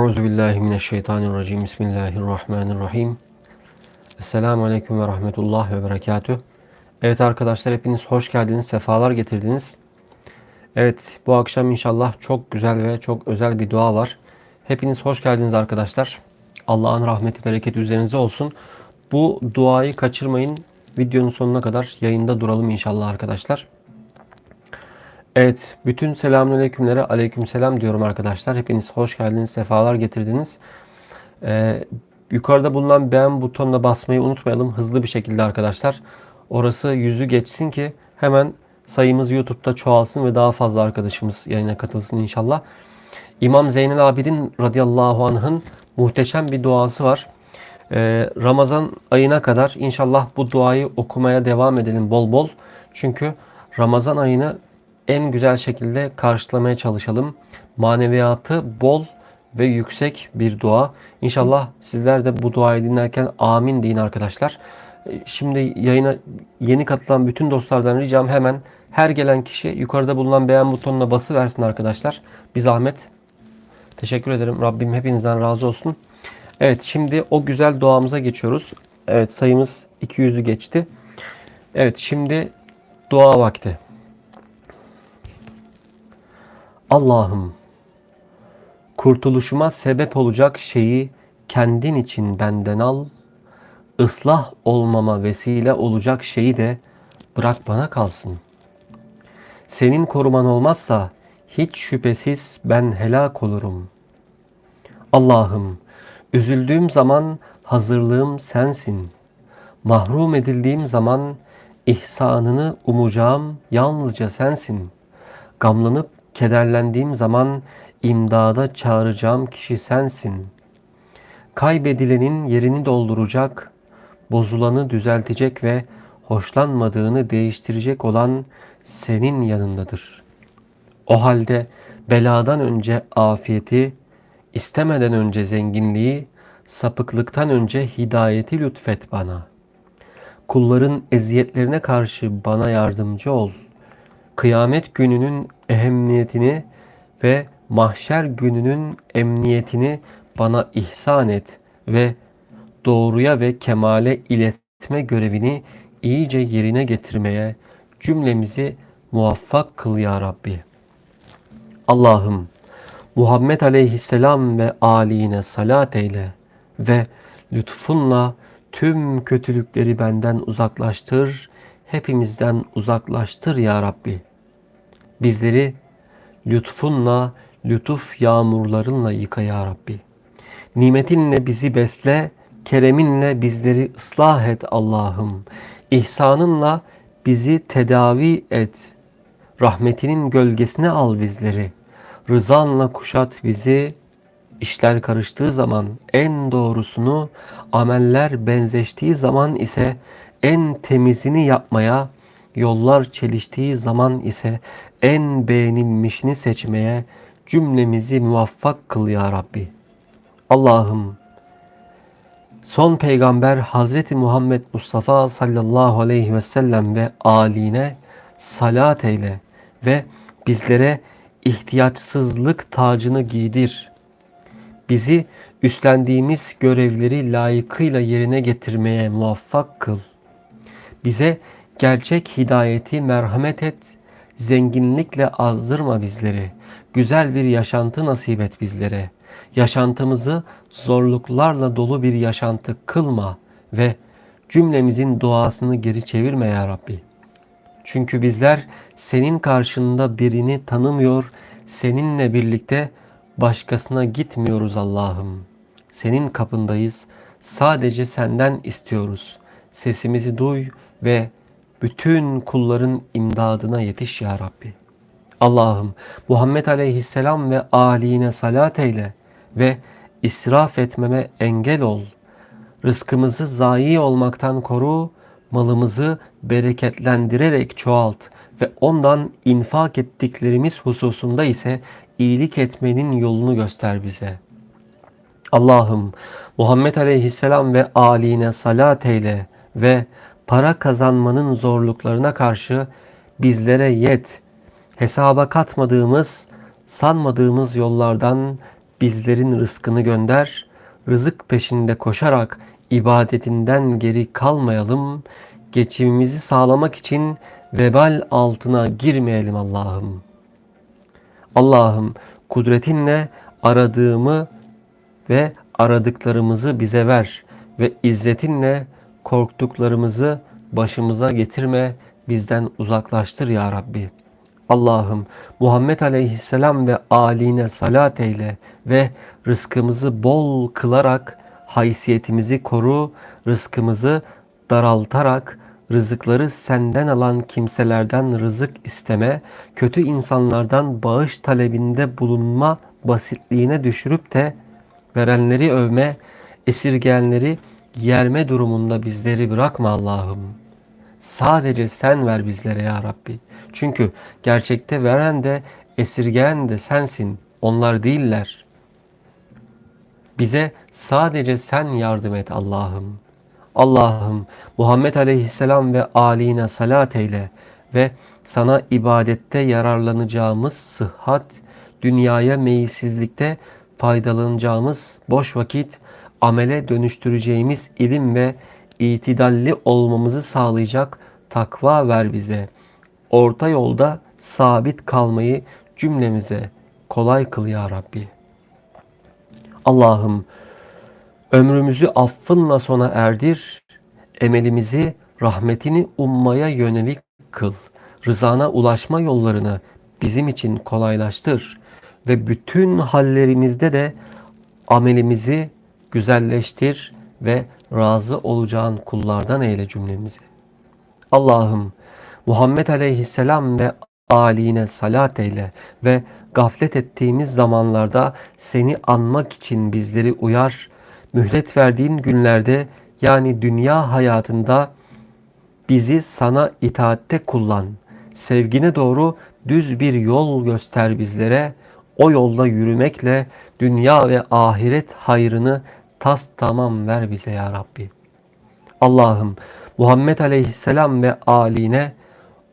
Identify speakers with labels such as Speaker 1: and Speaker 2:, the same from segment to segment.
Speaker 1: Euzu billahi mineşşeytanirracim. Bismillahirrahmanirrahim. Esselamu aleyküm ve rahmetullah ve berekatüh. Evet arkadaşlar hepiniz hoş geldiniz, sefalar getirdiniz. Evet bu akşam inşallah çok güzel ve çok özel bir dua var. Hepiniz hoş geldiniz arkadaşlar. Allah'ın rahmeti, bereketi üzerinize olsun. Bu duayı kaçırmayın. Videonun sonuna kadar yayında duralım inşallah arkadaşlar. Evet, bütün selamünaleykümlere aleykümselam diyorum arkadaşlar. Hepiniz hoş geldiniz, sefalar getirdiniz. Ee, yukarıda bulunan beğen butonuna basmayı unutmayalım hızlı bir şekilde arkadaşlar. Orası yüzü geçsin ki hemen sayımız YouTube'da çoğalsın ve daha fazla arkadaşımız yayına katılsın inşallah. İmam Zeynel Abidin radıyallahu anh'ın muhteşem bir duası var. Ee, Ramazan ayına kadar inşallah bu duayı okumaya devam edelim bol bol. Çünkü Ramazan ayını en güzel şekilde karşılamaya çalışalım. Maneviyatı bol ve yüksek bir dua. İnşallah sizler de bu duayı dinlerken amin deyin arkadaşlar. Ee, Şimdi yayına yeni katılan bütün dostlardan ricam hemen her gelen kişi yukarıda bulunan beğen butonuna bası versin arkadaşlar. Bir zahmet. Teşekkür ederim. Rabbim hepinizden razı olsun. Evet şimdi o güzel duamıza geçiyoruz. Evet sayımız 200'ü geçti. Evet şimdi dua vakti. Allah'ım kurtuluşuma sebep olacak şeyi kendin için benden al. Islah olmama vesile olacak şeyi de bırak bana kalsın. Senin koruman olmazsa hiç şüphesiz ben helak olurum. Allah'ım üzüldüğüm zaman hazırlığım sensin. Mahrum edildiğim zaman ihsanını umacağım yalnızca sensin. Gamlanıp kederlendiğim zaman imdada çağıracağım kişi sensin. Kaybedilenin yerini dolduracak, bozulanı düzeltecek ve hoşlanmadığını değiştirecek olan senin yanındadır. O halde beladan önce afiyeti, istemeden önce zenginliği, sapıklıktan önce hidayeti lütfet bana. Kulların eziyetlerine karşı bana yardımcı ol. Kıyamet gününün ehemmiyetini ve mahşer gününün emniyetini bana ihsan et ve doğruya ve kemale iletme görevini iyice yerine getirmeye cümlemizi muvaffak kıl ya Rabbi. Allah'ım Muhammed aleyhisselam ve âline salat eyle ve lütfunla tüm kötülükleri benden uzaklaştır, hepimizden uzaklaştır ya Rabbi. Bizleri lütfunla, lütuf yağmurlarınla yıka ya Rabbi. Nimetinle bizi besle, kereminle bizleri ıslah et Allah'ım. İhsanınla bizi tedavi et. Rahmetinin gölgesine al bizleri. Rızanla kuşat bizi. İşler karıştığı zaman en doğrusunu, ameller benzeştiği zaman ise en temizini yapmaya, yollar çeliştiği zaman ise en beğenilmişini seçmeye cümlemizi muvaffak kıl ya Rabbi. Allah'ım son peygamber Hazreti Muhammed Mustafa sallallahu aleyhi ve sellem ve aline salat eyle ve bizlere ihtiyaçsızlık tacını giydir. Bizi üstlendiğimiz görevleri layıkıyla yerine getirmeye muvaffak kıl. Bize gerçek hidayeti merhamet et, zenginlikle azdırma bizleri. Güzel bir yaşantı nasip et bizlere. Yaşantımızı zorluklarla dolu bir yaşantı kılma ve cümlemizin duasını geri çevirme ya Rabbi. Çünkü bizler senin karşında birini tanımıyor, seninle birlikte başkasına gitmiyoruz Allah'ım. Senin kapındayız. Sadece senden istiyoruz. Sesimizi duy ve bütün kulların imdadına yetiş ya Rabbi. Allah'ım Muhammed aleyhisselam ve âline salat eyle ve israf etmeme engel ol. Rızkımızı zayi olmaktan koru, malımızı bereketlendirerek çoğalt ve ondan infak ettiklerimiz hususunda ise iyilik etmenin yolunu göster bize. Allah'ım Muhammed aleyhisselam ve âline salat eyle ve para kazanmanın zorluklarına karşı bizlere yet, hesaba katmadığımız, sanmadığımız yollardan bizlerin rızkını gönder. Rızık peşinde koşarak ibadetinden geri kalmayalım. Geçimimizi sağlamak için vebal altına girmeyelim Allah'ım. Allah'ım kudretinle aradığımı ve aradıklarımızı bize ver ve izzetinle korktuklarımızı başımıza getirme, bizden uzaklaştır ya Rabbi. Allah'ım Muhammed Aleyhisselam ve aline salat eyle ve rızkımızı bol kılarak haysiyetimizi koru, rızkımızı daraltarak rızıkları senden alan kimselerden rızık isteme, kötü insanlardan bağış talebinde bulunma basitliğine düşürüp de verenleri övme, esirgeyenleri yerme durumunda bizleri bırakma Allah'ım. Sadece sen ver bizlere ya Rabbi. Çünkü gerçekte veren de esirgeyen de sensin. Onlar değiller. Bize sadece sen yardım et Allah'ım. Allah'ım Muhammed Aleyhisselam ve aline salat eyle ve sana ibadette yararlanacağımız sıhhat, dünyaya meyilsizlikte faydalanacağımız boş vakit, amele dönüştüreceğimiz ilim ve itidalli olmamızı sağlayacak takva ver bize. Orta yolda sabit kalmayı cümlemize kolay kıl ya Rabbi. Allah'ım ömrümüzü affınla sona erdir. Emelimizi rahmetini ummaya yönelik kıl. Rızana ulaşma yollarını bizim için kolaylaştır ve bütün hallerimizde de amelimizi güzelleştir ve razı olacağın kullardan eyle cümlemizi. Allah'ım Muhammed Aleyhisselam ve aline salat eyle ve gaflet ettiğimiz zamanlarda seni anmak için bizleri uyar. Mühlet verdiğin günlerde yani dünya hayatında bizi sana itaatte kullan. Sevgine doğru düz bir yol göster bizlere. O yolda yürümekle dünya ve ahiret hayrını tas tamam ver bize ya Rabbi. Allah'ım Muhammed Aleyhisselam ve aline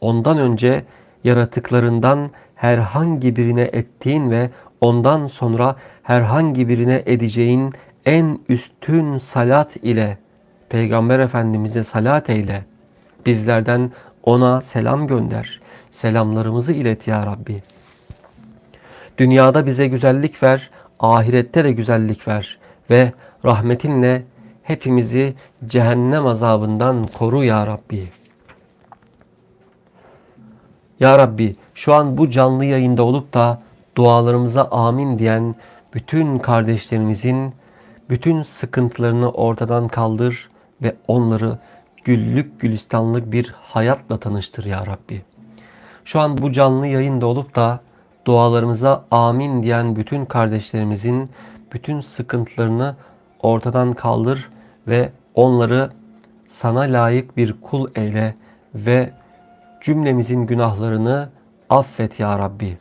Speaker 1: ondan önce yaratıklarından herhangi birine ettiğin ve ondan sonra herhangi birine edeceğin en üstün salat ile Peygamber Efendimiz'e salat eyle. Bizlerden ona selam gönder. Selamlarımızı ilet ya Rabbi. Dünyada bize güzellik ver, ahirette de güzellik ver ve rahmetinle hepimizi cehennem azabından koru ya Rabbi. Ya Rabbi şu an bu canlı yayında olup da dualarımıza amin diyen bütün kardeşlerimizin bütün sıkıntılarını ortadan kaldır ve onları güllük gülistanlık bir hayatla tanıştır ya Rabbi. Şu an bu canlı yayında olup da dualarımıza amin diyen bütün kardeşlerimizin bütün sıkıntılarını ortadan kaldır ve onları sana layık bir kul eyle ve cümlemizin günahlarını affet ya Rabbi.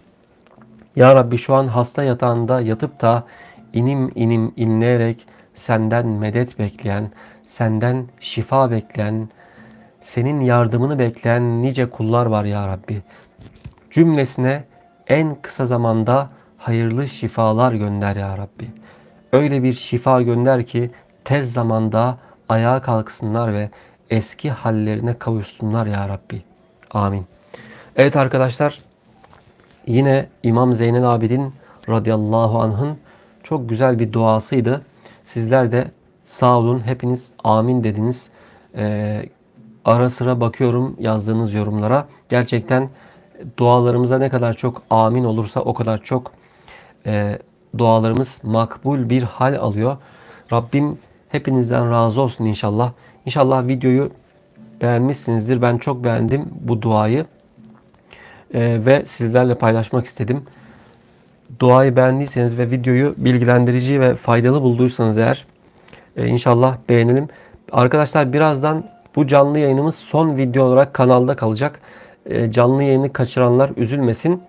Speaker 1: Ya Rabbi şu an hasta yatağında yatıp da inim inim inleyerek senden medet bekleyen, senden şifa bekleyen, senin yardımını bekleyen nice kullar var ya Rabbi. Cümlesine en kısa zamanda hayırlı şifalar gönder ya Rabbi. Öyle bir şifa gönder ki tez zamanda ayağa kalksınlar ve eski hallerine kavuşsunlar ya Rabbi. Amin. Evet arkadaşlar yine İmam Zeynel Abidin radıyallahu anh'ın çok güzel bir duasıydı. Sizler de sağ olun hepiniz amin dediniz. Ee, ara sıra bakıyorum yazdığınız yorumlara. Gerçekten dualarımıza ne kadar çok amin olursa o kadar çok e, dualarımız makbul bir hal alıyor. Rabbim hepinizden razı olsun inşallah. İnşallah videoyu beğenmişsinizdir. Ben çok beğendim bu duayı. Ee, ve sizlerle paylaşmak istedim. Duayı beğendiyseniz ve videoyu bilgilendirici ve faydalı bulduysanız eğer e, inşallah beğenelim. Arkadaşlar birazdan bu canlı yayınımız son video olarak kanalda kalacak. E, canlı yayını kaçıranlar üzülmesin.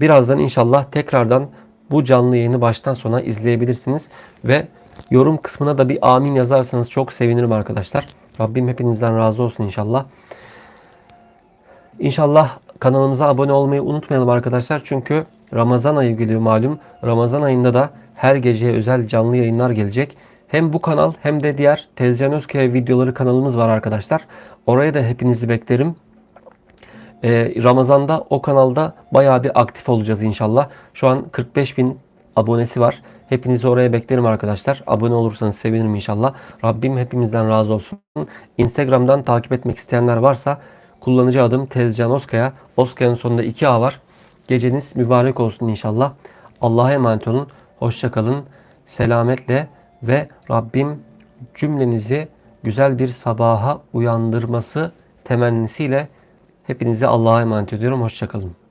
Speaker 1: Birazdan inşallah tekrardan bu canlı yayını baştan sona izleyebilirsiniz. Ve yorum kısmına da bir amin yazarsanız çok sevinirim arkadaşlar. Rabbim hepinizden razı olsun inşallah. İnşallah kanalımıza abone olmayı unutmayalım arkadaşlar. Çünkü Ramazan ayı geliyor malum. Ramazan ayında da her geceye özel canlı yayınlar gelecek. Hem bu kanal hem de diğer Tezcan Özkaya videoları kanalımız var arkadaşlar. Oraya da hepinizi beklerim. Ee, Ramazan'da o kanalda bayağı bir aktif olacağız inşallah. Şu an 45 bin abonesi var. Hepinizi oraya beklerim arkadaşlar. Abone olursanız sevinirim inşallah. Rabbim hepimizden razı olsun. Instagram'dan takip etmek isteyenler varsa kullanıcı adım Tezcan Oskaya. Oskaya'nın sonunda 2A var. Geceniz mübarek olsun inşallah. Allah'a emanet olun. Hoşça kalın. Selametle ve Rabbim cümlenizi güzel bir sabaha uyandırması temennisiyle hepinizi Allah'a emanet ediyorum. Hoşça kalın.